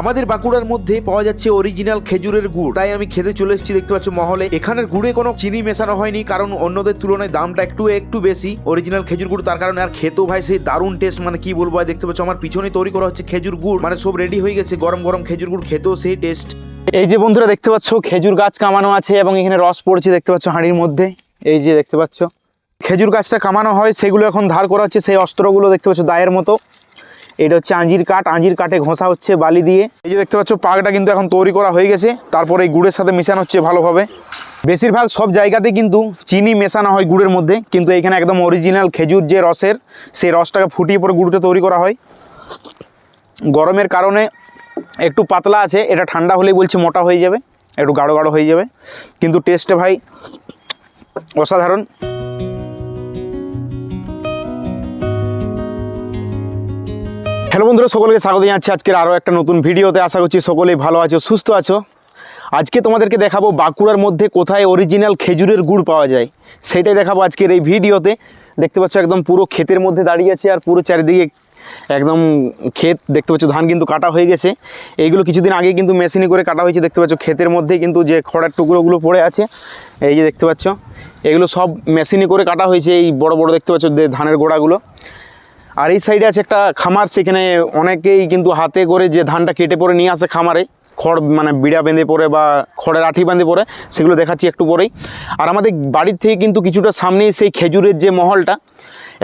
আমাদের বাঁকুড়ার মধ্যে পাওয়া যাচ্ছে অরিজিনাল খেজুরের গুড়। তাই আমি খেতে চলে এসেছি, দেখতে পাচ্ছ মহলে। এখানের গুড়ে কোনো চিনি মেশানো হয়নি, কারণ অন্যদের তুলনায় দামটা একটু একটু বেশি। অরিজিনাল খেজুর গুড়, তার কারণে আর খেতেও ভাই সেই দারুণ টেস্ট মানে কি বলব দেখতে পাচ্ছ আমার পিছনে তৈরি করা হচ্ছে খেজুর গুড়। মানে সব রেডি হয়ে গেছে, গরম গরম খেজুর গুড়, খেতেও সেই টেস্ট এই যে বন্ধুরা, দেখতে পাচ্ছ, খেজুর গাছ কামানো আছে এবং এখানে রস পড়ছে, দেখতে পাচ্ছ হাঁড়ির মধ্যে। এই যে দেখতে পাচ্ছ, খেজুর গাছটা কামানো হয়, সেগুলো এখন ধার করা হচ্ছে সেই অস্ত্রগুলো, দেখতে পাচ্ছ, দায়ের মতো। এটা হচ্ছে আঞ্জির কাঠ। আঞ্জির কাঠে ঘষা হচ্ছে বালি দিয়ে। এই যে দেখতে পাচ্ছ পাকটা কিন্তু এখন তৈরি করা হয়ে গেছে। তারপর এই গুড়ের সাথে মেশানো হচ্ছে ভালোভাবে। বেশিরভাগ সব জায়গাতে কিন্তু চিনি মেশানো হয় গুড়ের মধ্যে। কিন্তু এখানে একদম অরিজিনাল খেজুর যে রসের, সেই রসটাকে ফুটিয়ে পরে গুড়টা তৈরি করা হয়। গরমের কারণে একটু পাতলা আছে। এটা ঠান্ডা হলেই বলছে মোটা হয়ে যাবে। একটু গাঢ় গাঢ় হয়ে যাবে। কিন্তু টেস্টে ভাই, অসাধারণ। হ্যালো বন্ধুরা, সকলকে স্বাগত জানাচ্ছি আজকের আরও একটা নতুন ভিডিওতে। আশা করছি সকলেই ভালো আছো, সুস্থ আছো। আজকে তোমাদেরকে দেখাবো বাঁকুড়ার মধ্যে কোথায় অরিজিনাল খেজুরের গুড় পাওয়া যায়, সেটাই দেখাবো আজকের এই ভিডিওতে। দেখতে পাচ্ছ একদম পুরো ক্ষেতের মধ্যে দাঁড়িয়ে আছে আর পুরো চারিদিকে একদম ক্ষেত, দেখতে পাচ্ছ ধান কিন্তু কাটা হয়ে গেছে। এইগুলো কিছুদিন আগে কিন্তু মেশিনে করে কাটা হয়েছে, দেখতে পাচ্ছ ক্ষেতের মধ্যে কিন্তু যে খড়ার টুকরোগুলো পড়ে আছে, এই যে দেখতে পাচ্ছ, এগুলো সব মেশিনে করে কাটা হয়েছে, এই বড় বড় দেখতে পাচ্ছ ধানের গোড়াগুলো। আর এই সাইডে আছে একটা খামার, সেখানে অনেকেই কিন্তু হাতে করে যে ধানটা কেটে পরে নিয়ে আসে খামারে। খড় মানে বিড়া বেঁধে পরে বা খড়ের আঠি বেঁধে পরে সেগুলো দেখাচ্ছি একটু পরেই। আর আমাদের বাড়ির থেকে কিন্তু কিছুটা সামনেই সেই খেজুরের যে মহলটা,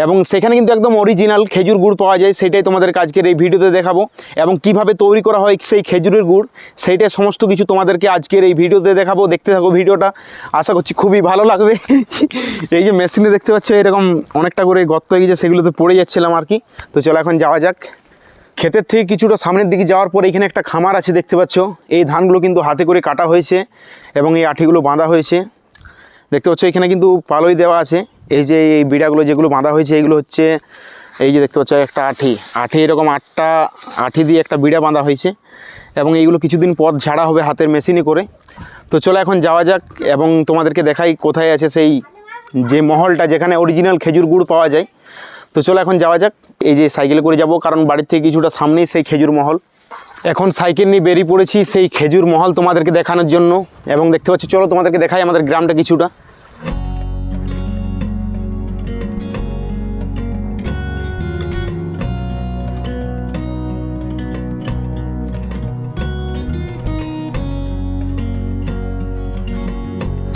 এবং সেখানে কিন্তু একদম অরিজিনাল খেজুর গুড় পাওয়া যায়, সেটাই তোমাদের আজকের এই ভিডিওতে দেখাবো। এবং কীভাবে তৈরি করা হয় সেই খেজুরের গুড়, সেইটাই সমস্ত কিছু তোমাদেরকে আজকের এই ভিডিওতে দেখাবো। দেখতে থাকো ভিডিওটা, আশা করছি খুবই ভালো লাগবে। এই যে মেশিনে দেখতে পাচ্ছ, এরকম অনেকটা করে গর্ত হয়ে গেছে সেগুলোতে পড়ে যাচ্ছিলাম আর কি। তো চলো এখন যাওয়া যাক। ক্ষেতের থেকে কিছুটা সামনের দিকে যাওয়ার পর এখানে একটা খামার আছে, দেখতে পাচ্ছ। এই ধানগুলো কিন্তু হাতে করে কাটা হয়েছে এবং এই আঠিগুলো বাঁধা হয়েছে। দেখতে পাচ্ছ, এখানে কিন্তু পালই দেওয়া আছে। এই যে এই বিড়াগুলো যেগুলো বাঁধা হয়েছে, এগুলো হচ্ছে এই যে দেখতে পাচ্ছ, একটা আঠি। আঠি এরকম আটটা আঠি দিয়ে একটা বিড়া বাঁধা হয়েছে এবং এইগুলো কিছুদিন পর ঝাড়া হবে হাতের মেশিনে করে। তো চলো এখন যাওয়া যাক এবং তোমাদেরকে দেখাই কোথায় আছে সেই যে মহলটা যেখানে অরিজিনাল খেজুর গুড় পাওয়া যায়। তো চলো এখন যাওয়া যাক। এই যে সাইকেলে করে যাব, কারণ বাড়ির থেকে কিছুটা সামনেই সেই খেজুর মহল। এখন সাইকেল নিয়ে বেরিয়ে পড়েছি সেই খেজুর মহল তোমাদেরকে দেখানোর জন্য। এবং দেখতে পাচ্ছি, চলো তোমাদেরকে দেখাই আমাদের গ্রামটা কিছুটা।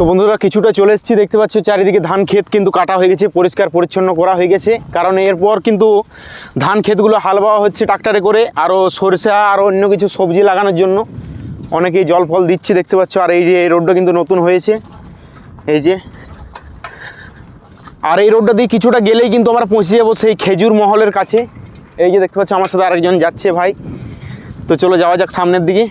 তো বন্ধুরা, কিছুটা চলে এসেছি, দেখতে পাচ্ছ চারিদিকে ধান ক্ষেত কিন্তু কাটা হয়ে গেছে, পরিষ্কার পরিচ্ছন্ন করা হয়ে গেছে। কারণ এরপর কিন্তু ধান ক্ষেতগুলো হাল বাওয়া হচ্ছে ট্রাক্টারে করে আরও সরষা, আর অন্য কিছু সবজি লাগানোর জন্য। অনেকেই জল ফল দিচ্ছে, দেখতে পাচ্ছ, আর এই যে এই রোডটা কিন্তু নতুন হয়েছে। এই যে, আর এই রোডটা দিয়ে কিছুটা গেলেই কিন্তু আমরা পৌঁছে যাব সেই খেজুর মহলের কাছে। এই যে দেখতে পাচ্ছ, আমার সাথে আরেকজন যাচ্ছে ভাই। তো চলো, যাওয়া যাক সামনের দিকে।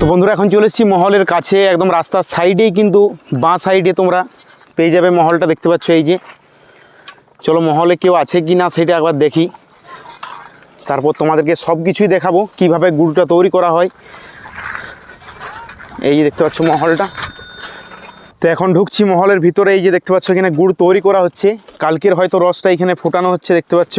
তো বন্ধুরা, এখন চলে এসেছি মহলের কাছে, একদম রাস্তার সাইডেই কিন্তু বাঁ সাইডে তোমরা পেয়ে যাবে মহলটা, দেখতে পাচ্ছ এই যে। চলো, মহলে কেউ আছে কি না সেটা একবার দেখি। তারপর তোমাদেরকে সব কিছুই দেখাবো, কীভাবে গুড়টা তৈরি করা হয়। এই যে দেখতে পাচ্ছ মহলটা। তো এখন ঢুকছি মহলের ভিতরে, এই যে দেখতে পাচ্ছ এখানে গুড় তৈরি করা হচ্ছে। কালকের হয়তো রসটা এখানে ফোটানো হচ্ছে, দেখতে পাচ্ছ।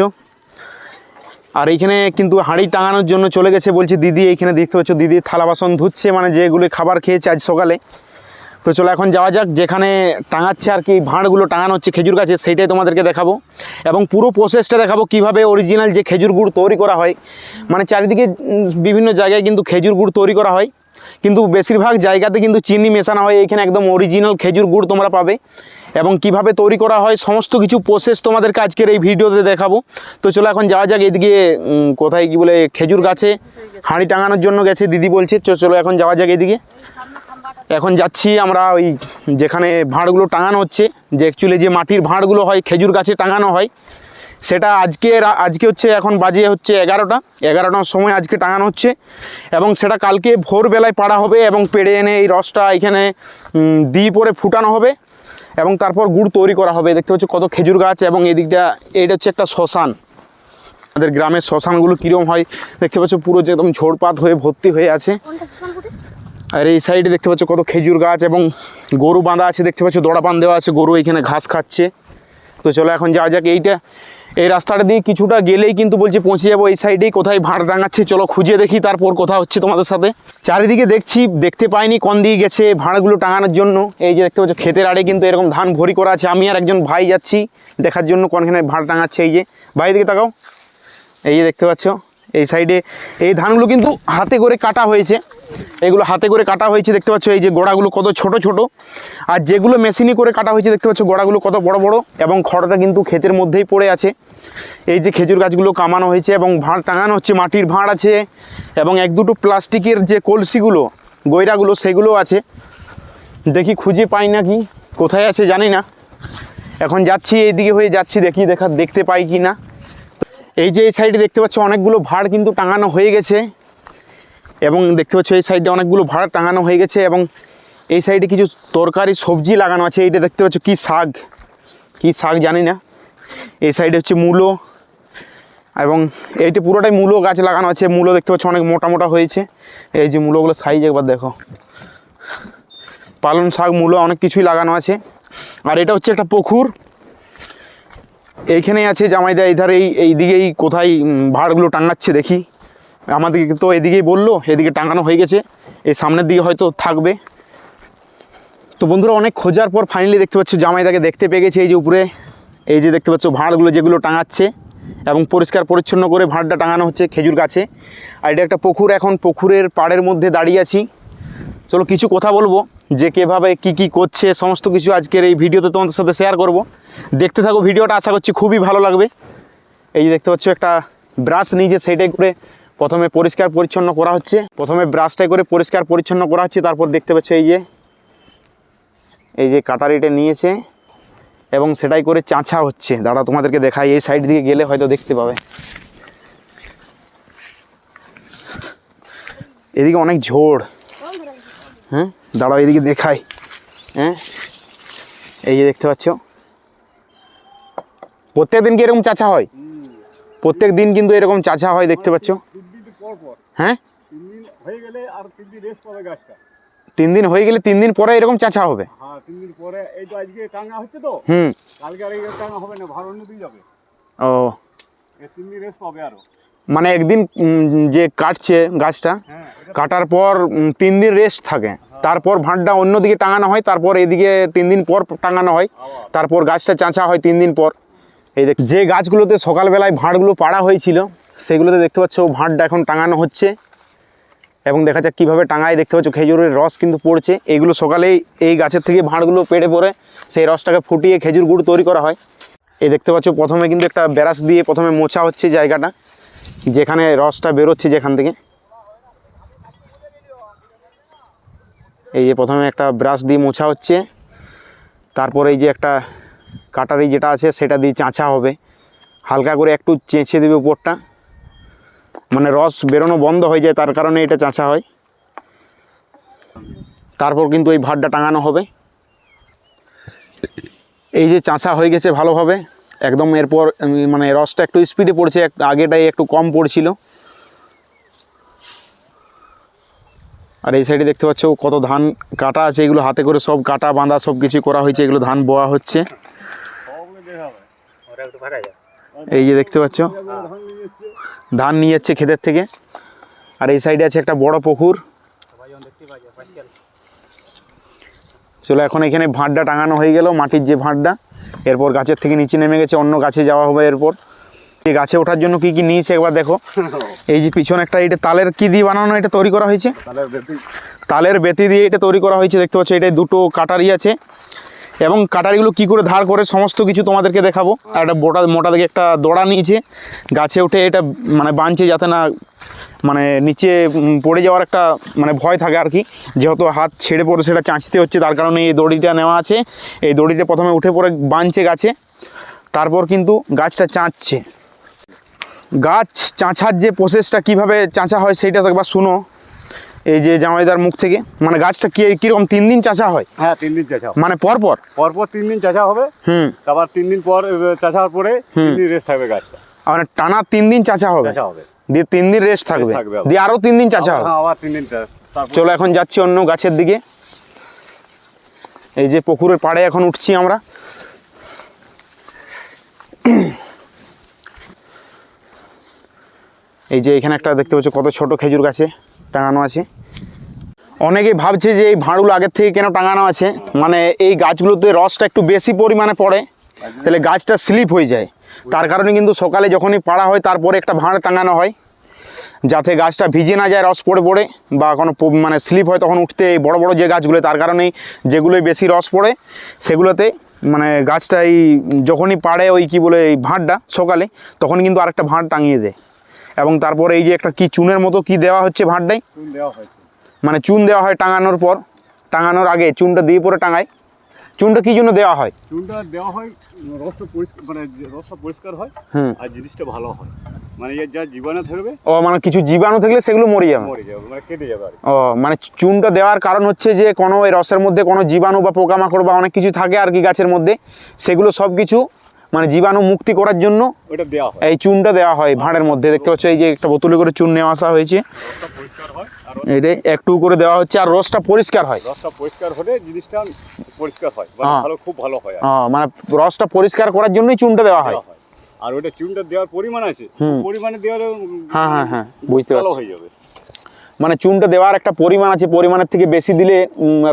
আর এইখানে কিন্তু হাঁড়ি টাঙানোর জন্য চলে গেছে, বলছে দিদি, এইখানে দেখতে পাচ্ছ দিদি থালা বাসন ধুচ্ছে মানে যেগুলি খাবার খেয়েছে আজ সকালে। তো চলো এখন যাওয়া যাক, যেখানে টাঙাচ্ছে আর কি, ভাঁড়গুলো টাঙানো হচ্ছে খেজুর গাছে সেইটাই তোমাদেরকে দেখাবো। এবং পুরো প্রসেসটা দেখাবো কীভাবে অরিজিনাল যে খেজুর গুড় তৈরি করা হয়। মানে চারিদিকে বিভিন্ন জায়গায় কিন্তু খেজুর গুড় তৈরি করা হয়। কিন্তু বেশিরভাগ জায়গাতে কিন্তু চিনি মেশানো হয় এখানে একদম অরিজিনাল খেজুর গুড় তোমরা পাবে। এবং কীভাবে তৈরি করা হয়, সমস্ত কিছু প্রসেস তোমাদেরকে আজকের এই ভিডিওতে দেখাবো। তো চলো এখন যাওয়া যাক, এদিকে কোথায় কি বলে, খেজুর গাছে হাঁড়ি টাঙানোর জন্য গেছে দিদি বলছে। তো চলো এখন যাওয়া যাক এদিকে। এখন যাচ্ছি আমরা ওই যেখানে ভাঁড়গুলো টাঙানো হচ্ছে, যে অ্যাকচুয়ালি যে মাটির ভাঁড়গুলো হয়, খেজুর গাছে টাঙানো হয়, সেটা আজকে আজকে হচ্ছে এখন বাজে হচ্ছে এগারোটা। এগারোটার সময় আজকে টাঙানো হচ্ছে এবং সেটা কালকে ভোরবেলায় পাড়া হবে এবং পেড়ে এনে এই রসটা এখানে দিয়ে পরে ফুটানো হবে। এবং তারপর গুড় তৈরি করা হবে। দেখতে পাচ্ছ কত খেজুর গাছ এবং এদিকটা এইটা হচ্ছে একটা শ্মশান। আমাদের গ্রামের শ্মশানগুলো কীরকম হয় দেখতে পাচ্ছ পুরো যে একদম ঝোড়পাত হয়ে ভর্তি হয়ে আছে। আর এই সাইডে দেখতে পাচ্ছ কত খেজুর গাছ এবং গরু বাঁধা আছে। দেখতে পাচ্ছ দড়া বাঁধ দেওয়া আছে গরু এখানে ঘাস খাচ্ছে। তো চলো এখন যাওয়া যাক এইটা এই রাস্তাটা দিয়ে কিছুটা গেলেই কিন্তু বলছি পৌঁছে যাব এই সাইডেই। কোথায় ভাড় টাঙাচ্ছে চলো খুঁজে দেখি, তারপর কোথা হচ্ছে তোমাদের সাথে। চারিদিকে দেখছি, দেখতে পাইনি কোন দিকে গেছে ভাড়াগুলো টাঙানোর জন্য। এই যে দেখতে পাচ্ছ, ক্ষেতের আড়ে কিন্তু এরকম ধান ভরি করা আছে। আমি আর একজন ভাই যাচ্ছি দেখার জন্য কোনখানে ভাড় টাঙাচ্ছে, এই যে। ভাই দিকে তাকাও। এই যে দেখতে পাচ্ছ এই সাইডে এই ধানগুলো কিন্তু হাতে করে কাটা হয়েছে। এগুলো হাতে করে কাটা হয়েছে, দেখতে পাচ্ছ এই যে গোড়াগুলো কত ছোট ছোট। আর যেগুলো মেশিনে করে কাটা হয়েছে, দেখতে পাচ্ছ গোড়াগুলো কত বড় বড় এবং খড়টা কিন্তু ক্ষেতের মধ্যেই পড়ে আছে। এই যে খেজুর গাছগুলো কামানো হয়েছে এবং ভাঁড় টাঙানো হচ্ছে, মাটির ভাঁড় আছে এবং এক দুটো প্লাস্টিকের যে কলসিগুলো গৈরাগুলো সেগুলো আছে। দেখি খুঁজে পাই না কি কোথায় আছে জানি না। এখন যাচ্ছি, এইদিকে হয়ে যাচ্ছি, দেখি দেখা, দেখতে পাই কি না এই যে এই সাইডে দেখতে পাচ্ছ অনেকগুলো ভাড় কিন্তু টাঙানো হয়ে গেছে। এবং দেখতে পাচ্ছ এই সাইডে অনেকগুলো ভাড় টাঙানো হয়ে গেছে এবং এই সাইডে কিছু তরকারি, সবজি লাগানো আছে। এইটা দেখতে পাচ্ছ কি শাক। কি শাক জানি না। এই সাইডে হচ্ছে মূলো এবং এইটি পুরোটাই মূলো গাছ লাগানো আছে। মূলো দেখতে পাচ্ছ অনেক মোটা মোটা হয়েছে। এই যে মূলোগুলো সাইজ একবার দেখো। পালন শাক, মূলো অনেক কিছুই লাগানো আছে। আর এটা হচ্ছে একটা পুকুর। এইখানেই আছে জামাইদা এইধারে এই এই দিকেই কোথায় ভাড়গুলো টাঙাচ্ছে দেখি। আমাদেরকে তো এদিকেই বলল, এদিকে টাঙানো হয়ে গেছে, এই সামনের দিকে হয়তো থাকবে। তো বন্ধুরা, অনেক খোঁজার পর ফাইনালি দেখতে পাচ্ছ জামাইদাকে দেখতে পেয়ে গেছে এই যে উপরে। এই যে দেখতে পাচ্ছ ভাঁড়গুলো যেগুলো টাঙাচ্ছে এবং পরিষ্কার পরিচ্ছন্ন করে ভাঁড়টা টাঙানো হচ্ছে খেজুর গাছে। আর এটা একটা পুকুর, এখন পুকুরের পাড়ের মধ্যে দাঁড়িয়ে আছি। চলো কিছু কথা বলব। যে কীভাবে কি কি করছে, সমস্ত কিছু আজকের এই ভিডিওতে তোমাদের সাথে শেয়ার করব। দেখতে থাকো ভিডিওটা, আশা করছি খুবই ভালো লাগবে। এই যে দেখতে পাচ্ছ, একটা ব্রাশ নিয়েছে সেইটাই করে প্রথমে পরিষ্কার পরিচ্ছন্ন করা হচ্ছে। প্রথমে ব্রাশটাই করে পরিষ্কার পরিচ্ছন্ন করা হচ্ছে, তারপর দেখতে পাচ্ছ এই যে এই যে কাটারিটা নিয়েছে এবং সেটাই করে চাঁচা হচ্ছে। দাঁড়া তোমাদেরকে দেখাই, এই সাইড দিকে গেলে হয়তো দেখতে পাবে। এদিকে অনেক ঝোড়। হ্যাঁ? দাঁড়াও এদিকে দেখাই। হ্যাঁ? এই যে দেখতে পাচ্ছ। প্রত্যেক দিন কি এরকম চাচা হয়? প্রত্যেক দিন কিন্তু এরকম চাচা হয় দেখতে পাচ্ছ। হ্যাঁ? তিন দিন হয়ে গেলে তিন দিন হয়ে পরে এরকম চাচা হবে। হুম। ও। মানে একদিন যে কাটছে গাছটা হ্যাঁ কাটার পর তিন দিন রেস্ট থাকে। তারপর ভাঁড়টা অন্যদিকে টাঙানো হয়, তারপর এদিকে তিন দিন পর টাঙানো হয়, তারপর গাছটা চাঁচা হয় তিন দিন পর। এই দেখ যে গাছগুলোতে সকালবেলায় ভাঁড়গুলো পাড়া হয়েছিল, সেগুলোতে দেখতে পাচ্ছ ভাঁড়টা এখন টাঙানো হচ্ছে। এবং দেখা যাক কীভাবে টাঙায়, দেখতে পাচ্ছ খেজুরের রস কিন্তু পড়ছে। এইগুলো সকালেই এই গাছের থেকে ভাঁড়গুলো পেড়ে পড়ে, সেই রসটাকে ফুটিয়ে খেজুর গুড় তৈরি করা হয়। এই দেখতে পাচ্ছ প্রথমে কিন্তু একটা ব্যারাস দিয়ে প্রথমে মোছা হচ্ছে জায়গাটা, যেখানে রসটা বেরোচ্ছে যেখান থেকে। এই যে প্রথমে একটা ব্রাশ দিয়ে মোছা হচ্ছে, তারপর এই যে একটা কাটারি যেটা আছে সেটা দিয়ে চাঁচা হবে। হালকা করে একটু চেঁচে দেবে উপরটা। মানে রস বেরোনো বন্ধ হয়ে যায়, তার কারণে এটা চাঁচা হয়। তারপর কিন্তু এই ভাতটা টাঙানো হবে। এই যে চাঁচা হয়ে গেছে ভালোভাবে, একদম এরপর মানে রসটা একটু স্পিডে পড়ছে আগেটাই একটু কম পড়ছিল। আর এই সাইডে দেখতে পাচ্ছ কত ধান কাটা আছে, এগুলো হাতে করে সব কাটা বাঁধা সব কিছু করা হয়েছে, এগুলো ধান বোয়া হচ্ছে। এই যে দেখতে পাচ্ছ, ধান নিয়ে যাচ্ছে ক্ষেতের থেকে। আর এই সাইডে আছে একটা বড় পুকুর। চলো, এখন এখানে ভাঁড়টা টাঙানো হয়ে গেল, মাটির যে ভাঁড়টা, এরপর গাছের থেকে নিচে নেমে গেছে, অন্য গাছে যাওয়া হবে এরপর। গাছে ওঠার জন্য কি কি নিয়েছে একবার দেখো। এই যে পিছনে একটা এটা তালের কি দিয়ে বানানো এটা তৈরি করা হয়েছে? তালের বেতি। দিয়ে এটা তৈরি করা হয়েছে দেখতে পাচ্ছ এটা দুটো কাটারি আছে। এবং কাটারিগুলো কি করে ধার করে সমস্ত কিছু তোমাদেরকে দেখাবো। আর একটা মোটা মোটা দিকে একটা দড়া নিয়েছে। গাছে উঠে এটা মানে বাঁধছে যাতে না মানে নিচে পড়ে যাওয়ার একটা মানে ভয় থাকে আর কি। যেহেতু হাত ছেড়ে পড়ে সেটা চাঁচতে হচ্ছে তার কারণে এই দড়িটা নেওয়া আছে। এই দড়িটা প্রথমে উঠে পড়ে বাঁধছে গাছে। তারপর কিন্তু গাছটা চাঁচছে। গাছ চাঁচার যে প্রসেসটা কীভাবে চাঁচা হয় সেইটা একবার শুনো। এই যে জামাইদার মুখ থেকে মানে গাছটা কি কীরকম তিন দিন চাষা হয়? হ্যাঁ তিন দিন চাষা হবে। মানে পর পর পর পর তিন দিন চাষা হবে। হুম। তারপর তিন দিন পর চাষা হওয়ার পরে তিন দিন রেস্ট থাকবে গাছটা। আর মানে টানা তিন দিন চাষা হবে? চাষা হবে। দিয়ে তিন দিন রেস্ট থাকবে। দিয়ে আরও তিন দিন চাষা আবার- হবে? হ্যাঁ আবার তিন দিন চলো এখন যাচ্ছি অন্য গাছের দিকে। এই যে পুকুরের পাড়ে এখন উঠছি আমরা। এই যে এখানে একটা দেখতে পাচ্ছ কত ছোট খেজুর গাছে টাঙানো আছে। অনেকেই ভাবছে যে এই ভাঁড়গুলো আগের থেকে কেন টাঙানো আছে? মানে এই গাছগুলোতে রসটা একটু বেশি পরিমাণে পড়ে, তাহলে গাছটা স্লিপ হয়ে যায়। তার কারণে কিন্তু সকালে যখনই পাড়া হয়, তারপরে একটা ভাঁড় টাঙানো হয়। যাতে গাছটা ভিজে না যায়, রস পড়ে পড়ে বা কোনো মানে স্লিপ হয় তখন উঠতে এই বড় বড় যে গাছগুলো, তার কারণেই যেগুলোই বেশি রস পড়ে, সেগুলোতে মানে গাছটা এই যখনই পাড়ে ওই কি বলে এই ভাঁড়টা সকালে তখন কিন্তু আরেকটা ভাঁড় টাঙিয়ে দেয়। এবং তারপরে এই যে একটা কি চুনের মতো কি দেওয়া হচ্ছে ভাঁড়টাই? চুন দেওয়া হয়েছে। মানে চুন দেওয়া হয় টাঙানোর পর টাঙানোর আগে চুনটা দিয়ে পরে টাঙায়। চুনটা কী জন্য দেওয়া হয়? চুনটা দেওয়া হয় রসটা পরিষ্কার মানে যে রসটা পরিষ্কার হয় হুম। আর জিনিসটা ভালো হয়। মানে এর যা জীবাণু থাকবে ও মানে কিছু জীবাণু থাকলে সেগুলো মরে যাবে। মরে যাবে মানে কেটে যাবে ও মানে চুনটা দেওয়ার কারণ হচ্ছে যে কোনো এই রসের মধ্যে কোনো জীবাণু বা পোকামাকড় বা অনেক কিছু থাকে আর কি গাছের মধ্যে সেগুলো সব কিছু মানে জীবাণু মুক্তি করার জন্য এই চুনটা দেওয়া হয় ভাঁড়ের মধ্যে। দেখতে পাচ্ছ এই যে একটা বোতলে করে চুন নেওয়া আসা হয়েছে। হয় এটাই একটু করে দেওয়া হচ্ছে আর রসটা পরিষ্কার হয়। রসটা পরিষ্কার হলে জিনিসটা পরিষ্কার হয় মানে হ্যাঁ। ভালো খুব ভালো হয় ও, মানে রসটা পরিষ্কার করার জন্যই চুনটা দেওয়া হয়। হয়। আর ওটা চুনটা দেওয়ার পরিমাণ আছে। পরিমাণে দেওয়ার হ্যাঁ, হ্যাঁ, হ্যাঁ, বুঝতে ভালো হয়ে যাবে। মানে চুনটা দেওয়ার একটা পরিমাণ আছে পরিমাণের থেকে বেশি দিলে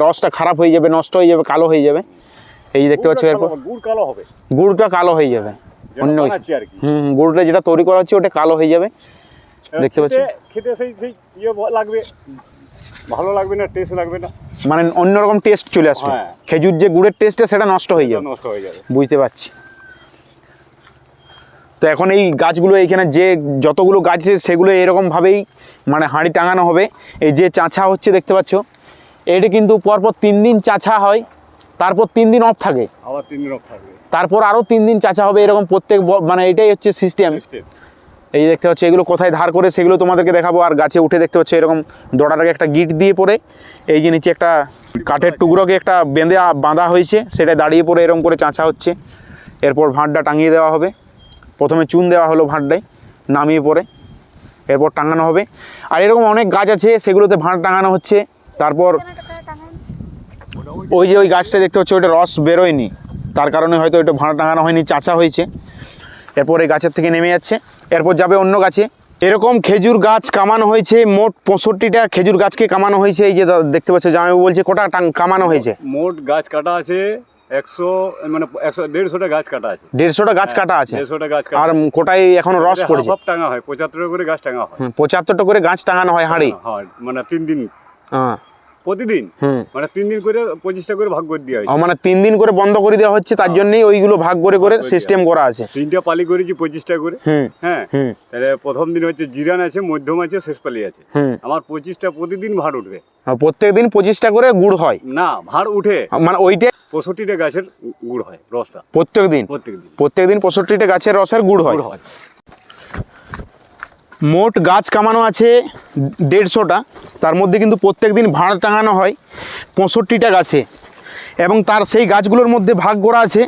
রসটা খারাপ হয়ে যাবে নষ্ট হয়ে যাবে কালো হয়ে যাবে। এই যে দেখতে পাচ্ছ এরপর? গুড় কালো হবে। গুড়টা কালো হয়ে যাবে অন্য হুম গুড়টা যেটা তৈরি করা হচ্ছে ওটা কালো হয়ে যাবে। দেখতে পাচ্ছি। খেতে- সেই সেই ইয়ে লাগবে। ভালো লাগবে না টেস্ট লাগবে না। মানে অন্যরকম টেস্ট চলে আসবে। হ্যাঁ। খেজুর যে গুড়ের টেস্টটা সেটা নষ্ট হয়ে যাবে। নষ্ট হয়ে যাবে। বুঝতে পারছি। তো এখন এই গাছগুলো এইখানে যে যতগুলো গাছ আছে সেগুলো এরকমভাবেই মানে হাঁড়ি টাঙানো হবে। এই যে চাঁচা হচ্ছে দেখতে পাচ্ছ? এটা কিন্তু পরপর তিন দিন চাঁচা হয়। তারপর তিন দিন অফ থাকে। আবার তিন দিন off থাকবে তারপর আরও তিন দিন চাঁচা হবে এরকম প্রত্যেক ব- মানে এটাই হচ্ছে সিস্টেম এই দেখতে পাচ্ছ এগুলো কোথায় ধার করে সেগুলো তোমাদেরকে দেখাবো আর গাছে উঠে দেখতে পাচ্ছ এরকম দড়াটাকে একটা গিট দিয়ে পরে এই যে নিচে একটা কাঠের টুকরোকে একটা বেঁধে বাঁধা হয়েছে সেটা দাঁড়িয়ে পড়ে এরকম করে চাঁচা হচ্ছে। এরপর ভাঁড়টা টাঙিয়ে দেওয়া হবে। প্রথমে চুন দেওয়া হলো ভাঁড়টায় নামিয়ে পরে এরপর টাঙানো হবে। আর এরকম অনেক গাছ আছে সেগুলোতে ভাঁড় টাঙানো হচ্ছে। তারপর ওই যে ওই গাছটা দেখতে পাচ্ছ ওইটা রস বেরোয়নি। তার কারণে হয়তো ওইটা ভাঁড় টাঙানো হয়নি চাচা হয়েছে। এরপর এই গাছের থেকে নেমে যাচ্ছে। এরপর যাবে অন্য গাছে। এরকম খেজুর গাছ কামানো হয়েছে মোট পঁয়ষট্টিটা খেজুর গাছকে কামানো হয়েছে। এই যে দেখতে পাচ্ছ জামাইবাবু বলছে কটা টাং- কামানো হয়েছে? মোট গাছ কাটা আছে একশো মানে একশো দেড়শোটা গাছ কাটা আছে। দেড়শোটা গাছ কাটা আছে। দেড়শোটা গাছ আর কোটায় এখনও রস পড়েছে। টাঙা হয় পঁচাত্তর করে গাছ টাঙা হয়। পঁচাত্তরটা করে গাছ টাঙানো হয় হাঁড়ি। হ্যাঁ মানে তিন দিন। হ্যাঁ। প্রতিদিন? মানে তিন দিন করে পঁচিশটা করে ভাগ করে দেওয়া ও, হয়েছে মানে তিন দিন করে বন্ধ করে দেওয়া হচ্ছে তার জন্যই ওইগুলো ভাগ করে করে সিস্টেম করা আছে। তিনটা পালি করেছি পঁচিশটা করে। হ্যাঁ। তাহলে প্রথম দিন হচ্ছে জিরান আছে মধ্যম আছে শেষ পালি আছে। আমার পঁচিশটা প্রতিদিন ভাড় উঠবে। প্রত্যেক দিন পঁচিশটা করে গুড় হয়। না ভাড় উঠে। মানে ওইটা পঁয়ষট্টিটা গাছের গুড় হয় রসটা। প্রত্যেক দিন? প্রত্যেক দিন। প্রত্যেক দিন পঁয়ষট্টিটা গাছের রসের গুড় হয়। মোট গাছ কামানো আছে দেড়শোটা। তার মধ্যে কিন্তু প্রত্যেক দিন ভাড় টাঙানো হয় পঁয়ষট্টিটা গাছে। এবং তার সেই গাছগুলোর মধ্যে ভাগ করা আছে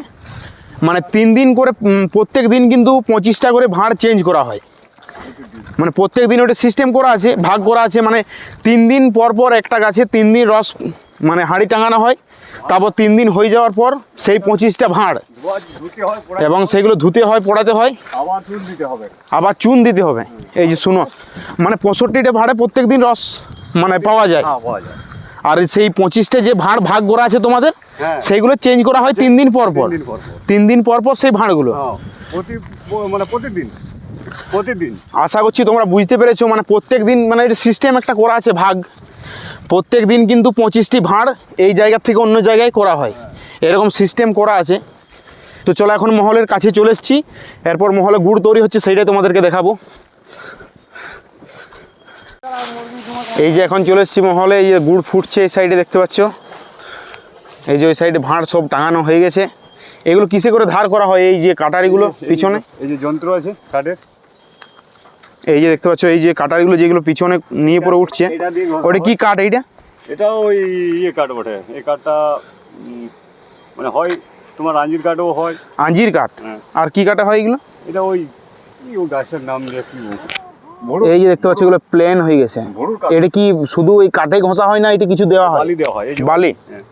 মানে তিন দিন করে প্রত্যেক দিন কিন্তু পঁচিশটা করে ভাঁড় চেঞ্জ করা হয়। মানে প্রত্যেক দিন ওটা সিস্টেম করা আছে, ভাগ করা আছে মানে তিন দিন পর পর একটা গাছে তিন দিন রস মানে হাঁড়ি টাঙানো হয় তারপর তিন দিন হয়ে যাওয়ার পর সেই পঁচিশটা ভাঁড় এবং সেগুলো ধুতে হয় পড়াতে হয়। আবার চুন দিতে হবে। এই যে শুনো মানে পঁয়ষট্টিটা ভাড়ে প্রত্যেক দিন রস মানে পাওয়া যায়। হ্যাঁ পাওয়া যায়। আর সেই পঁচিশটা যে ভাঁড় ভাগ করা আছে তোমাদের হ্যাঁ। সেইগুলো চেঞ্জ করা হয় তিন দিন পর পর। তিন দিন পর পর। তিন দিন পর পর সেই ভাঁড়গুলো। হ্যাঁ মানে প্রতিদিন। প্রতিদিন। আশা করছি তোমরা বুঝতে পেরেছ মানে প্রত্যেক দিন মানে এটা সিস্টেম একটা করা আছে ভাগ। প্রত্যেক দিন কিন্তু পঁচিশটি ভাঁড় এই জায়গা থেকে অন্য জায়গায় করা হয়। এরকম সিস্টেম করা আছে। তো চলো এখন মহলের কাছে চলে এসেছি। এরপর মহলে গুড় তৈরি হচ্ছে সেইটাই তোমাদেরকে দেখাবো। এই যে এখন চলে এসেছি মহলে এই যে গুড় ফুটছে এই সাইডে দেখতে পাচ্ছ। এই যে ওই সাইডে ভাঁড় সব টাঙানো হয়ে গেছে। এগুলো কিসে করে ধার করা হয়? এই যে কাটারিগুলো পিছনে? এই যে যন্ত্র আছে কাঠের। এই যে দেখতে পাচ্ছ এই যে কাটারিগুলো যেগুলো পিছনে নিয়ে পড়ে উঠছে ওটা কি কাঠ এইটা? এটা ওই ইয়ে কাঠ বটে। এই কাঠটা মানে হয় তোমার আঞ্জির কাঠও হয়। আঞ্জির কাঠ? হ্যাঁ। আর কি কাটা হয় এগুলো? এটা ওই গাছের নাম এই যে দেখতে পাচ্ছ এগুলো প্লেন হয়ে গেছে। এটা কি শুধু ওই কাঠে ঘষা হয় না এটা কিছু দেওয়া হয়? বালি দেওয়া হয় বালি? হ্যাঁ।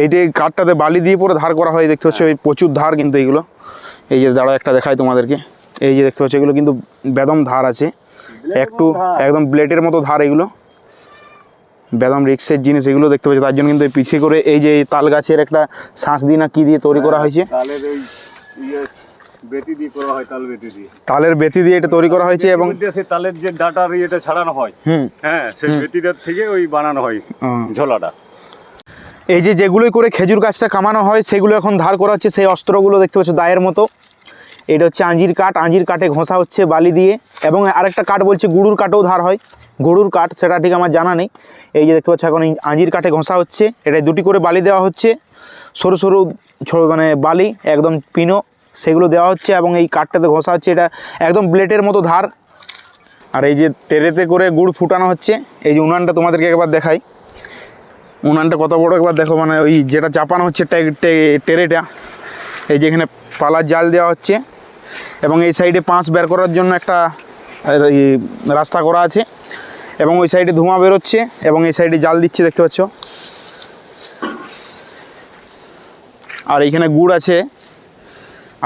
এইটা এই কাঠটাতে বালি দিয়ে পরে ধার করা হয় দেখতে পাচ্ছ ওই প্রচুর ধার কিন্তু এইগুলো এই যে দাঁড়া একটা দেখায় তোমাদেরকে। এই যে দেখতে পাচ্ছ এগুলো কিন্তু বেদম ধার আছে। একটু একদম ব্লেডের মতো ধার এগুলো। বেদম রিক্সের জিনিস এগুলো দেখতে পাচ্ছি তার জন্য কিন্তু পিছিয়ে করে এই যে তাল গাছের একটা শ্বাস দিয়ে না কি দিয়ে তৈরি করা হয়েছে? তালের ইয়ে বেতি দিয়ে করা হয় দিয়ে। তালের বেতি দিয়ে এটা তৈরি করা হয়েছে এবং তালের যে ডাটার ইয়েটা ছাড়ানো হয় হ্যাঁ সেই বেতিটার থেকে ওই বানানো হয় ঝোলাটা। এই যে যেগুলোই করে খেজুর গাছটা কামানো হয় সেগুলো এখন ধার করা হচ্ছে সেই অস্ত্রগুলো দেখতে পাচ্ছ দায়ের মতো। এটা হচ্ছে আঞ্জির কাঠ। আঞ্জির কাঠে ঘষা হচ্ছে বালি দিয়ে এবং আরেকটা কাঠ বলছে গুড়ুর কাঠও ধার হয়। গরুর কাঠ, সেটা ঠিক আমার জানা নেই। এই যে দেখতে পাচ্ছ, এখন আঞ্জির কাঠে ঘষা হচ্ছে। এটা দুটি করে বালি দেওয়া হচ্ছে। সরু সরু মানে বালি, একদম পিনো, সেগুলো দেওয়া হচ্ছে এবং এই কাঠটাতে ঘষা হচ্ছে। এটা একদম ব্লেটের মতো ধার। আর এই যে তেরেতে করে গুড় ফুটানো হচ্ছে। এই যে উনানটা তোমাদেরকে একবার দেখাই। উনানটা কত বড় একবার দেখো মানে ওই যেটা চাপানো হচ্ছে টেরেটা। এই যে এখানে পালার জাল দেওয়া হচ্ছে। এবং এই সাইডে পাঁচ বের করার জন্য একটা রাস্তা করা আছে এবং ওই সাইডে ধোঁয়া বেরোচ্ছে এবং এই সাইডে জাল দিচ্ছে, দেখতে পাচ্ছ? আর এইখানে গুড় আছে।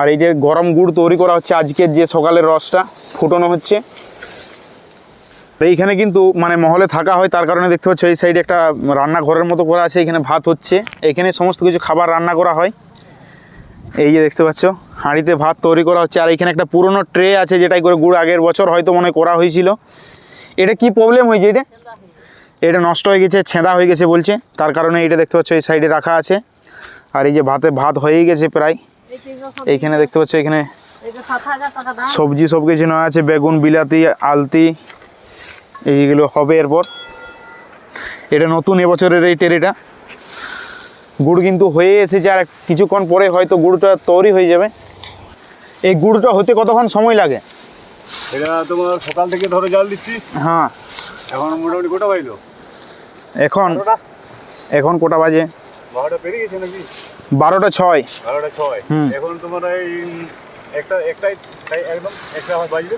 আর এই যে গরম গুড় তৈরি করা হচ্ছে আজকের যে সকালের রসটা, ফুটানো হচ্ছে। এইখানে কিন্তু মানে মহলে থাকা হয়, তার কারণে দেখতে পাচ্ছ এই সাইডে একটা রান্নাঘরের মতো করা আছে, এখানে ভাত হচ্ছে। এখানে সমস্ত কিছু খাবার রান্না করা হয়। এই যে দেখতে পাচ্ছ, হাঁড়িতে ভাত তৈরি করা হচ্ছে, আর এখানে একটা পুরনো ট্রে আছে যেটাই করে গুড় আগের বছর হয়তো মনে করা হয়েছিল। এটা কি প্রবলেম হয়েছে এটা? এটা নষ্ট হয়ে গেছে, ছেঁদা হয়ে গেছে বলছে। তার কারণে এটা দেখতে পাচ্ছ, এই সাইডে রাখা আছে। আর এই যে ভাতে ভাত হয়েই গেছে প্রায়। এইখানে দেখতে পাচ্ছ, এখানে সবজি সব কিছু নেওয়া আছে, বেগুন, বিলাতি, আলতি, এইগুলো হবে এরপর। এটা নতুন এবছরের এই টেরিটা। গুড় কিন্তু হয়ে এসেছে আর কিছুক্ষণ পরে হয়তো গুড়টা তৈরি হয়ে যাবে। এই গুড়টা হতে কতক্ষণ সময় লাগে? এটা তোমার সকাল থেকে ধরো জাল দিচ্ছি। হ্যাঁ। এখন মোটামুটি গোটা পাইলো এখন এখন কটা বাজে? বারোটা পেরিয়ে গেছে নাকি? বারোটা ছয়। বারোটা ছয়। এখন তোমার এই একটা একটাই একদম একটা বাজবে।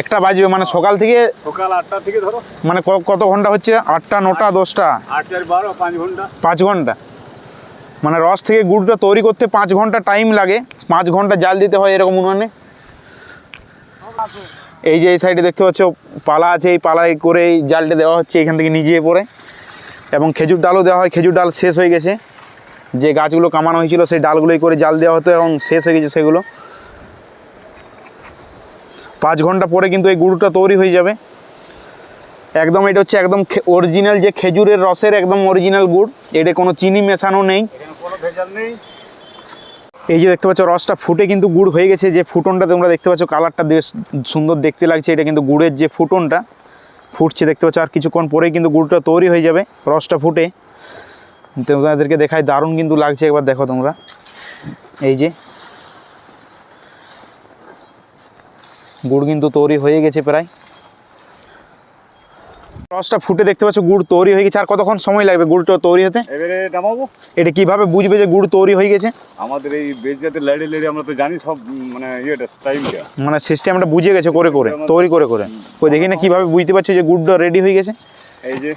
একটা বাজবে মানে সকাল থেকে সকাল আটটা থেকে ধরো। মানে কত ঘণ্টা হচ্ছে? আটটা নটা দশটা? আট চার বারো পাঁচ ঘণ্টা। পাঁচ ঘণ্টা। মানে রস থেকে গুড়টা তৈরি করতে পাঁচ ঘণ্টা টাইম লাগে। পাঁচ ঘণ্টা জাল দিতে হয় এরকম উনুনে। এই যে এই সাইডে দেখতে পাচ্ছ, পালা আছে, এই পালায় করে এই জালটা দেওয়া হচ্ছে এখান থেকে নিজে পরে। এবং খেজুর ডালও দেওয়া হয়, খেজুর ডাল শেষ হয়ে গেছে। যে গাছগুলো কামানো হয়েছিল, সেই ডালগুলোই করে জাল দেওয়া হতো এবং শেষ হয়ে গেছে সেগুলো। পাঁচ ঘণ্টা পরে কিন্তু এই গুড়টা তৈরি হয়ে যাবে। একদম এটা হচ্ছে একদম অরিজিনাল যে খেজুরের রসের একদম অরিজিনাল গুড়। এটা কোনো চিনি মেশানো নেই। এই যে দেখতে পাচ্ছ, রসটা ফুটে কিন্তু গুড় হয়ে গেছে। যে ফুটনটা তোমরা দেখতে পাচ্ছ, কালারটা বেশ সুন্দর দেখতে লাগছে। এটা কিন্তু গুড়ের যে ফুটনটা, ফুটছে দেখতে পাচ্ছ। আর কিছুক্ষণ পরেই কিন্তু গুড়টা তৈরি হয়ে যাবে, রসটা ফুটে। তোমাদেরকে দেখায়, দারুণ কিন্তু লাগছে। একবার দেখো তোমরা। এই যে। গুড় কিন্তু তৈরি হয়ে গেছে প্রায়। রসটা ফুটে দেখতে পাচ্ছ গুড় তৈরি হয়ে গেছে। আর কতক্ষণ সময় লাগবে গুড়টা তৈরি হতে? এবারে নামাবো। এটা কীভাবে বুঝবে যে গুড় তৈরি হয়ে গেছে? আমাদের এই বেজ জাতের লাইডে আমরা তো জানি সব মানে ইয়েটা টাইমটা মানে সিস্টেমটা বুঝে গেছে করে করে তৈরি করে করে। ওই দেখি না কীভাবে বুঝতে পারছ যে গুড়টা রেডি হয়ে গেছে? এই যে।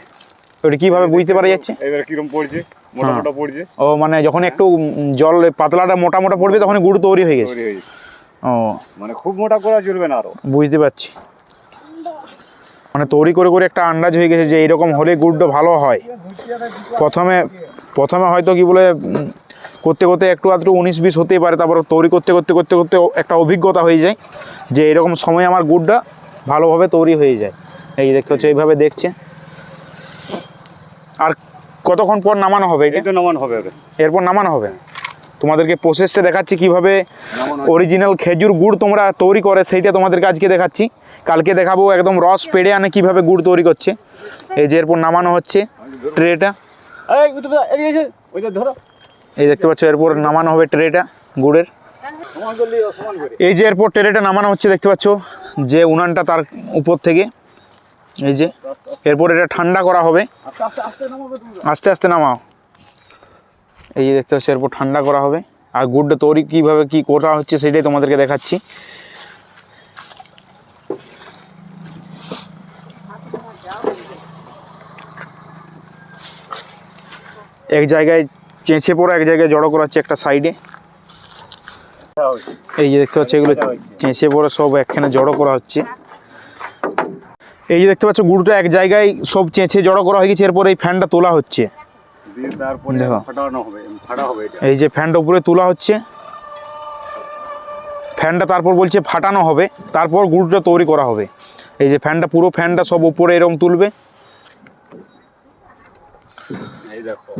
ওটা কীভাবে বুঝতে পারা যাচ্ছে? এবারে কিরম পড়ছে মোটা হ্যাঁ। মোটা পড়ছে। ও মানে যখন একটু জল পাতলাটা মোটা মোটা পড়বে তখন গুড় তৈরি হয়ে গেছে। ও। মানে খুব মোটা করা চলবে না আরও। বুঝতে পারছি। মানে তৈরি করে করে একটা আন্দাজ হয়ে গেছে যে এরকম হলে গুড়টা ভালো হয়। প্রথমে প্রথমে হয়তো কি বলে করতে করতে একটু আধটু উনিশ বিশ হতেই পারে তারপর তৈরি করতে করতে করতে করতে একটা অভিজ্ঞতা হয়ে যায় যে এরকম সময় আমার গুড়টা ভালোভাবে তৈরি হয়ে যায়। এই দেখতে হচ্ছে এইভাবে দেখছে। আর কতক্ষণ পর নামানো হবে এটা? নামান হবে এরপর নামানো হবে? তোমাদেরকে প্রসেসটা দেখাচ্ছি কীভাবে অরিজিনাল খেজুর গুড় তোমরা তৈরি করে সেইটা তোমাদেরকে আজকে দেখাচ্ছি। কালকে দেখাবো একদম রস পেড়ে আনে কীভাবে গুড় তৈরি করছে। এই যে এরপর নামানো হচ্ছে ট্রেটা এই দেখতে পাচ্ছ এরপর নামানো হবে ট্রেটা গুড়ের। এই যে এরপর ট্রেটা নামানো হচ্ছে দেখতে পাচ্ছ যে উনানটা তার উপর থেকে। এই যে এরপর এটা ঠান্ডা করা হবে। আস্তে আস্তে নামাও। এই যে দেখতে পাচ্ছ এরপর ঠান্ডা করা হবে। আর গুড়টা তৈরি কীভাবে কী করা হচ্ছে সেটাই তোমাদেরকে দেখাচ্ছি। এক জায়গায় চেঁচে পড়া, এক জায়গায় জড়ো করা হচ্ছে একটা সাইডে এই যে দেখতে পাচ্ছ, এগুলো চেঁচে পড়ে সব একখানে জড়ো করা হচ্ছে। এই যে দেখতে পাচ্ছ গুড়টা এক জায়গায় সব চেঁচে জড়ো করা হয়ে গেছে, এরপর এই ফ্যানটা তোলা হচ্ছে। এই যে ফ্যানটা উপরে তোলা হচ্ছে। ফ্যানটা তারপর বলছে ফাটানো হবে, তারপর গুড়টা তৈরি করা হবে। এই যে ফ্যানটা পুরো ফ্যানটা সব উপরে এরকম তুলবে। এই দেখো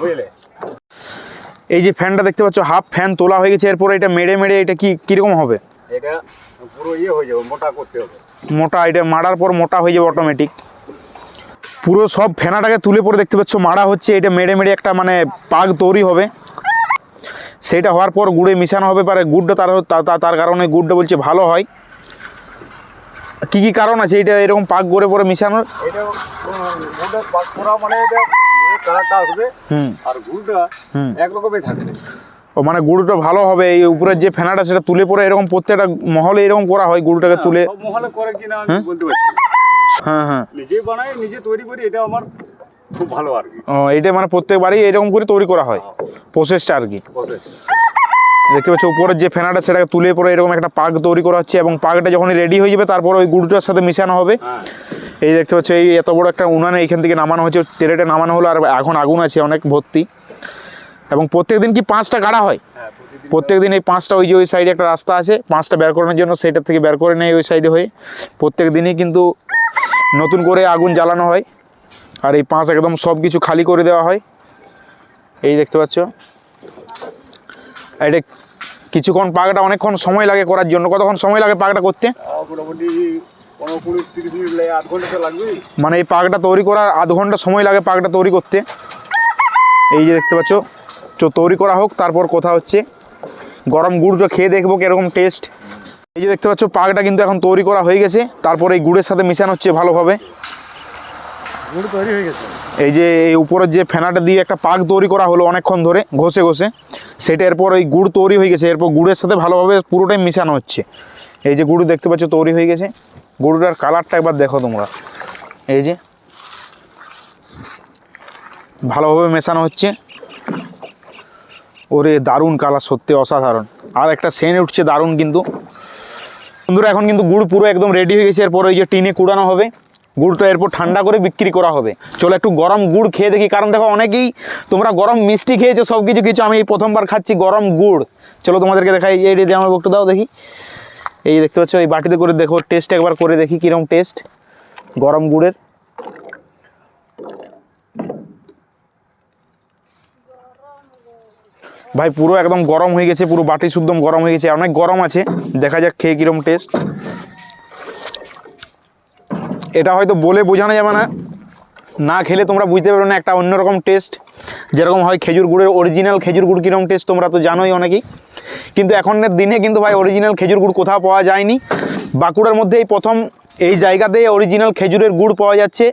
বুঝলে? যে ফ্যানটা দেখতে পাচ্ছ হাফ ফ্যান তোলা হয়ে গেছে এরপর এটা মেরে মেরে এটা কি কীরকম হবে? এটা পুরো ইয়ে হয়ে যাবে মোটা করতে হবে। মোটা এটা মারার পর মোটা হয়ে যাবে অটোমেটিক পুরো সব ফেনাটাকে তুলে পরে দেখতে পাচ্ছ মারা হচ্ছে এটা মেরে মেরে একটা মানে পাগ তৈরি হবে। সেটা হওয়ার পর গুড়ে মিশানো হবে পারে গুড়টা তার তার কারণে গুড়টা বলছে ভালো হয়। কি কি কারণ আছে? এটা এরকম পাক করে পরে মিশানোর? এটা পাক করা মানে এটা কালারটা আসবে আর গুড়টা একরকমই থাকবে। ও মানে গুড়টা ভালো হবে এই উপরের যে ফেনাটা সেটা তুলে পরে এরকম প্রত্যেকটা মহলে এরকম করা হয় গুড়টাকে তুলে? মহলে করে কিনা আমি হ্যাঁ? বলতে পারছি হ্যাঁ হ্যাঁ। নিজে বানাই নিজে তৈরি করি এটা আমার খুব ভালো আর কি। ও এইটা মানে প্রত্যেকবারই এরকম করে তৈরি করা হয়? প্রসেসটা আর কি? প্রসেস দেখতে পাচ্ছ উপরের যে ফেনাটা সেটাকে তুলে পরে এরকম একটা পাক তৈরি করা হচ্ছে এবং পাকটা যখনই রেডি হয়ে যাবে তারপর ওই গুড়টার সাথে মিশানো হবে। হ্যাঁ। এই দেখতে পাচ্ছ এই এত বড় একটা উনানে এইখান থেকে নামানো হচ্ছে টেরেটে নামানো হলো আর এখন আগুন আছে অনেক ভর্তি। এবং প্রত্যেক দিন কি পাঁচটা গাড়া হয়? হ্যাঁ প্রত্যেক দিন এই পাঁচটা ওই যে ওই সাইডে একটা রাস্তা আছে পাঁচটা বের করানোর জন্য সেইটার থেকে বের করে নেয় ওই সাইডে হয়ে। প্রত্যেক দিনই কিন্তু নতুন করে আগুন জ্বালানো হয় আর এই পাঁচ একদম সব কিছু খালি করে দেওয়া হয়। এই দেখতে পাচ্ছ এটা কিছুক্ষণ পাকটা অনেকক্ষণ সময় লাগে করার জন্য। কতক্ষণ সময় লাগে পাকটা করতে? মানে এই পাকটা তৈরি করার আধ ঘণ্টা সময় লাগে পাকটা তৈরি করতে। এই যে দেখতে পাচ্ছ তো তৈরি করা হোক তারপর কথা হচ্ছে গরম গুড়টা খেয়ে দেখব কীরকম টেস্ট এই যে দেখতে পাচ্ছ পাকটা কিন্তু এখন তৈরি করা হয়ে গেছে তারপর এই গুড়ের সাথে মিশানো হচ্ছে ভালোভাবে। গুড় তৈরি হয়ে গেছে। এই যে এই উপরের যে ফেনাটা দিয়ে একটা পাক তৈরি করা হলো অনেকক্ষণ ধরে, ঘষে ঘষে, সেটা এরপর ওই গুড় তৈরি হয়ে গেছে। এরপর গুড়ের সাথে ভালোভাবে পুরোটাই মিশানো হচ্ছে। এই যে গুড় দেখতে পাচ্ছ, তৈরি হয়ে গেছে। গুড়টার কালারটা একবার দেখো তোমরা। এই যে ভালোভাবে মেশানো হচ্ছে। ওরে, দারুণ কালার, সত্যি অসাধারণ। আর একটা সেন উঠছে, দারুণ কিন্তু। বন্ধুরা, এখন কিন্তু গুড় পুরো একদম রেডি হয়ে গেছে। এরপর ওই যে টিনে কুড়ানো হবে। গুড়টা এরপর ঠান্ডা করে বিক্রি করা হবে। চলো একটু গরম গুড় খেয়ে দেখি, কারণ দেখো অনেকেই তোমরা গরম মিষ্টি খেয়েছো সব কিছু কিছু আমি এই প্রথমবার খাচ্ছি গরম গুড়। চলো তোমাদেরকে দেখাই, এই রেডি আমার বকটা দাও দেখি। এই দেখতে পাচ্ছ, এই বাটিতে করে দেখো টেস্ট একবার করে দেখি কীরকম টেস্ট গরম গুড়ের। ভাই, পুরো একদম গরম হয়ে গেছে, পুরো বাটি শুদ্ধম গরম হয়ে গেছে, অনেক গরম আছে। দেখা যাক খেয়ে কীরকম টেস্ট এটা হয়তো বলে বোঝানো যাবে না। না খেলে তোমরা বুঝতে পারবে না একটা অন্যরকম টেস্ট যেরকম হয় খেজুর গুড়ের অরিজিনাল খেজুর গুড় কীরকম টেস্ট তোমরা তো জানোই অনেকেই। কিন্তু এখনের দিনে কিন্তু ভাই অরিজিনাল খেজুর গুড় কোথাও পাওয়া যায়নি। বাঁকুড়ার মধ্যে এই প্রথম এই জায়গাতে অরিজিনাল খেজুরের গুড় পাওয়া যাচ্ছে।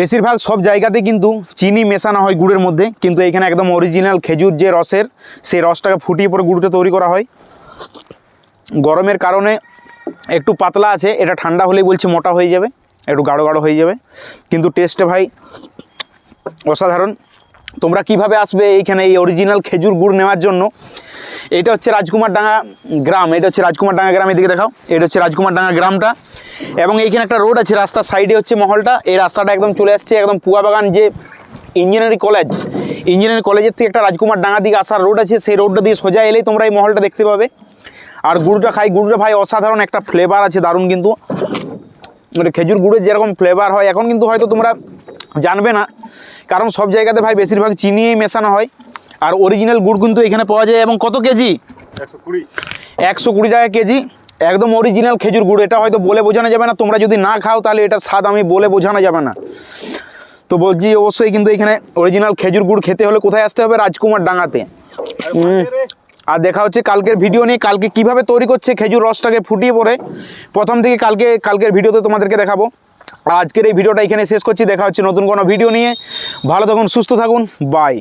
বেশিরভাগ সব জায়গাতে কিন্তু চিনি মেশানো হয় গুড়ের মধ্যে। কিন্তু এখানে একদম অরিজিনাল খেজুর যে রসের সেই রসটাকে ফুটিয়ে পরে গুড়টা তৈরি করা হয়। গরমের কারণে একটু পাতলা আছে এটা ঠান্ডা হলেই বলছে মোটা হয়ে যাবে। একটু গাঢ় গাঢ় হয়ে যাবে। কিন্তু টেস্টে ভাই, অসাধারণ। তোমরা কীভাবে আসবে এইখানে এই অরিজিনাল খেজুর গুড় নেওয়ার জন্য? এটা হচ্ছে রাজকুমার ডাঙ্গা গ্রাম, এটা হচ্ছে রাজকুমার ডাঙ্গা গ্রাম, এদিকে দেখাও। এটা হচ্ছে রাজকুমার ডাঙ্গা গ্রামটা। এবং এইখানে একটা রোড আছে, রাস্তার সাইডে হচ্ছে মহলটা। এই রাস্তাটা একদম চলে আসছে একদম পুয়াবাগান যে ইঞ্জিনিয়ারিং কলেজ ইঞ্জিনিয়ারিং কলেজের থেকে একটা রাজকুমার ডাঙ্গা দিকে আসার রোড আছে, সেই রোডটা দিয়ে সোজা এলেই তোমরা এই মহলটা দেখতে পাবে। আর গুড়টা খাই, গুড়টা ভাই অসাধারণ একটা ফ্লেভার আছে, দারুণ কিন্তু। খেজুর গুড়ের যেরকম ফ্লেভার হয় এখন কিন্তু হয়তো তোমরা জানবে না। কারণ সব জায়গাতে ভাই বেশিরভাগ চিনিই মেশানো হয়। আর অরিজিনাল গুড় কিন্তু এখানে পাওয়া যায় এবং কত কেজি? একশো কুড়ি। একশো কুড়ি টাকা কেজি। একদম অরিজিনাল খেজুর গুড় এটা হয়তো বলে বোঝানো যাবে না। তোমরা যদি না খাও তাহলে এটার স্বাদ আমি বলে বোঝানো যাবে না। তো বলছি অবশ্যই কিন্তু এখানে অরিজিনাল খেজুর গুড় খেতে হলে কোথায় আসতে হবে? রাজকুমার ডাঙাতে। আর দেখা হচ্ছে কালকের ভিডিও নিয়ে, কালকে কীভাবে তৈরি করছে খেজুর রসটাকে ফুটিয়ে পড়ে। প্রথম থেকে কালকে, কালকের ভিডিওতে তোমাদেরকে দেখাবো। আজকের এই ভিডিওটা এখানে শেষ করছি, দেখা হচ্ছে নতুন কোনো ভিডিও নিয়ে। ভালো থাকুন, সুস্থ থাকুন বাই